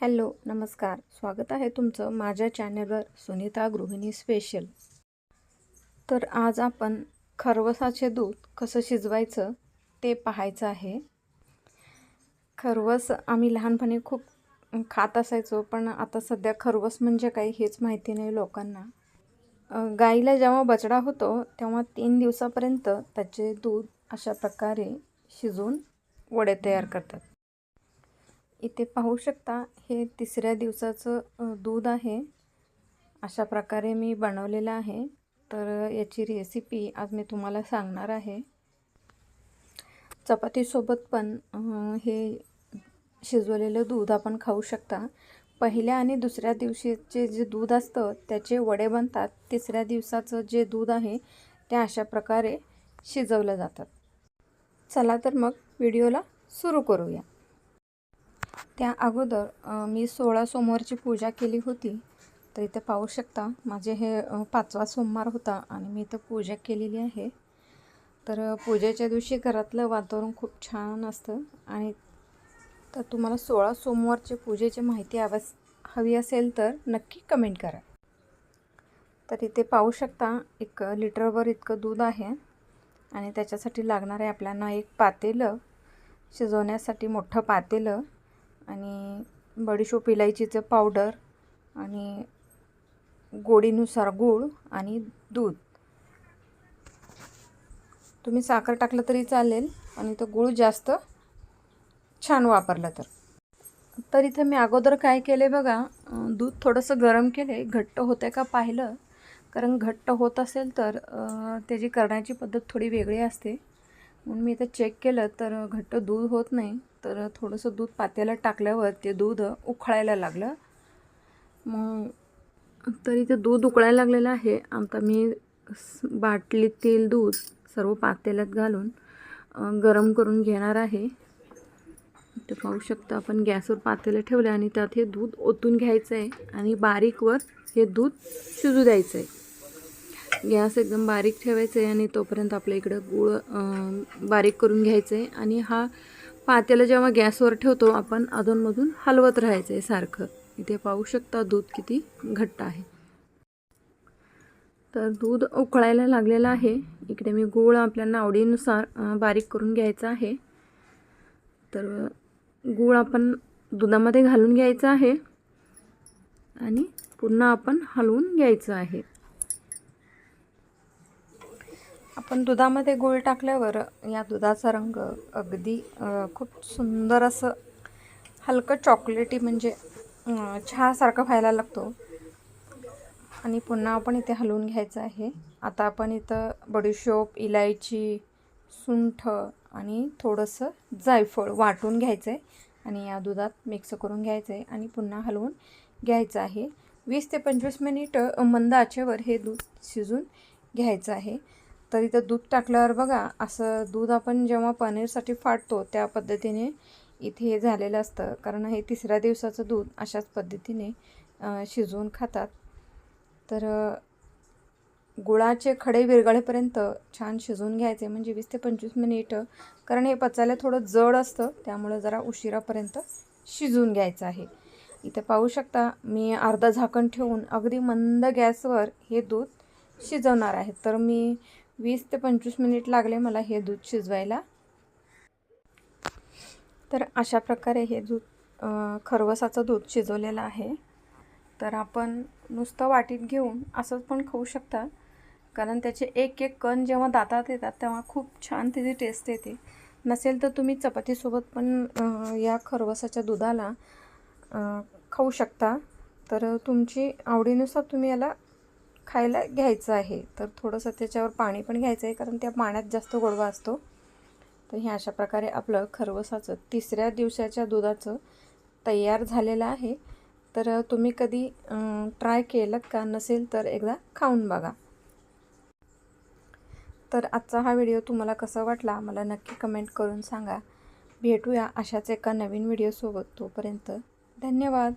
Hello नमस्कार. स्वागत आहे तुमचं माझ्या चॅनलवर सुनीता गृहिणी स्पेशल तर आज आपण खरवसाचे दूध कसं शिजवायचं ते पाहायचं आहे. खरवस आम्ही लहानपणी खूप खात असायचो पण आता सध्या खरवस म्हणजे काही हेच माहिती नाही लोकांना. गाईला जेव्हा बछडा होतो तेव्हा तीन दिवसापर्यंत त्याचे दूध अशा प्रकारे शिजवून वडे तयार करतात. इथे पाहू शकता हे तिसऱ्या दिवसाचं दूध आहे. अशा प्रकारे मी बनवलेलं आहे. तर याची रेसिपी आज मी तुम्हाला सांगणार आहे. चपातीसोबत पण हे शिजवलेलं दूध आपण खाऊ शकता. पहिल्या आणि दुसऱ्या दिवशीचे जे दूध असतं त्याचे वडे बनतात. तिसऱ्या दिवसाचं जे दूध आहे ते अशा प्रकारे शिजवलं जातात चला तर मग व्हिडिओला सुरू करूया. त्या अगोदर मी सोळा सोमवारची पूजा केली होती. तर इथे पाहू शकता माझे हे पाचवा सोमवार होता आणि मी इथं पूजा केलेली आहे. तर पूजेच्या दिवशी घरातलं वातावरण खूप छान असतं आणि तर तुम्हाला सोळा सोमवारचे पूजेची माहिती हव्यास हवी असेल तर नक्की कमेंट करा. तर इथे पाहू शकता एक लिटरभर इतकं दूध आहे आणि त्याच्यासाठी लागणार आहे आपल्याला एक पातेलं शिजवण्यासाठी मोठं पातेलं आणि बडीशोप इलायचीचं पावडर आणि गोडीनुसार गूळ आणि दूध. तुम्ही साखर टाकलं तरी चालेल आणि तो गूळ जास्त छान वापरलं तर. तर इथं मी अगोदर काय केले बघा दूध थोडंसं गरम केले घट्ट होतं का पाहिलं? कारण घट्ट होत असेल तर त्याची करण्याची पद्धत थोडी वेगळी असते. म्हणून मी इथं चेक केलं तर घट्ट दूध होत नाही. तर थोडंसं दूध पात्याला टाकल्यावर ते दूध उकळायला लागलं. मग तर इथं दूध उकळायला लागलेलं आहे. आता मी बाटलीतील दूध सर्व पातेल्यात घालून गरम करून घेणार आहे. ते पाहू शकता आपण गॅसवर पातेलं ठेवलं आणि त्यात हे दूध ओतून घ्यायचं आहे आणि बारीकवर हे दूध शिजू द्यायचं आहे गॅस एकदम बारीक ठेवायचं आहे आणि तोपर्यंत आपल्या इकडं गूळ बारीक करून घ्यायचं आहे आणि हा पात्याला जेव्हा गॅसवर ठेवतो आपण अधूनमधून हलवत राहायचं आहे सारखं. इथे पाहू शकता दूध किती घट्ट आहे. तर दूध उकळायला लागलेलं आहे. इकडे मी गूळ आपल्याला आवडीनुसार बारीक करून घ्यायचा आहे. तर गूळ आपण दुधामध्ये घालून घ्यायचं आहे. आणि पुन्हा आपण हलवून घ्यायचं आहे. आपण दुधामध्ये गूळ टाकल्यावर या दुधाचा रंग अगदी खूप सुंदर असं हलकं चॉकलेटी म्हणजे चहासारखं व्हायला लागतो. आणि पुन्हा आपण इथे हलवून घ्यायचं आहे. आता आपण इथं बडीशोप इलायची सुंठ आणि थोडंसं जायफळ वाटून घ्यायचं आहे आणि या दुधात मिक्स करून घ्यायचं आहे आणि पुन्हा हलवून घ्यायचं आहे. वीस ते पंचवीस मिनिट मंद आचेवर हे दूध शिजून घ्यायचं आहे. तर इथं दूध टाकल्यावर बघा असं दूध आपण जेव्हा पनीरसाठी फाटतो त्या पद्धतीने इथे हे झालेलं असतं. कारण हे तिसऱ्या दिवसाचं दूध अशाच पद्धतीने शिजवून खातात. तर गुळाचे खडे विरघळेपर्यंत छान शिजवून घ्यायचे म्हणजे वीस ते पंचवीस मिनिटं. कारण हे पचायला थोडं जड असतं त्यामुळं जरा उशिरापर्यंत शिजवून घ्यायचं आहे. इथं पाहू शकता मी अर्धा झाकण ठेवून अगदी मंद गॅसवर हे दूध शिजवणार आहे. तर मी वीस ते पंचवीस मिनिट लागले मला हे दूध शिजवायला. तर अशा प्रकारे हे दूध खरवसाचं दूध शिजवलेलं आहे. तर आपण नुसतं वाटीत घेऊन असंच पण खाऊ शकता. कारण त्याचे एक एक कण जेव्हा दातात येतात तेव्हा खूप छान त्याची टेस्ट येते. नसेल तर तुम्ही चपातीसोबत पण या खरवसाच्या दुधाला खाऊ शकता. तर तुमची आवडीनुसार तुम्ही याला खायला घ्यायचं आहे. तर थोडंसं त्याच्यावर पाणी पण घ्यायचं आहे कारण त्या पाण्यात जास्त गोडवा असतो. तर हे अशा प्रकारे आपलं खरवसाचं तिसऱ्या दिवसाच्या दुधाचं तयार झालेलं आहे. तर तुम्ही कधी ट्राय केलं का नसेल तर एकदा खाऊन बघा. तर आजचा हा व्हिडिओ तुम्हाला कसा वाटला मला नक्की कमेंट करून सांगा. भेटूया अशाच एका नवीन व्हिडिओसोबत तोपर्यंत धन्यवाद.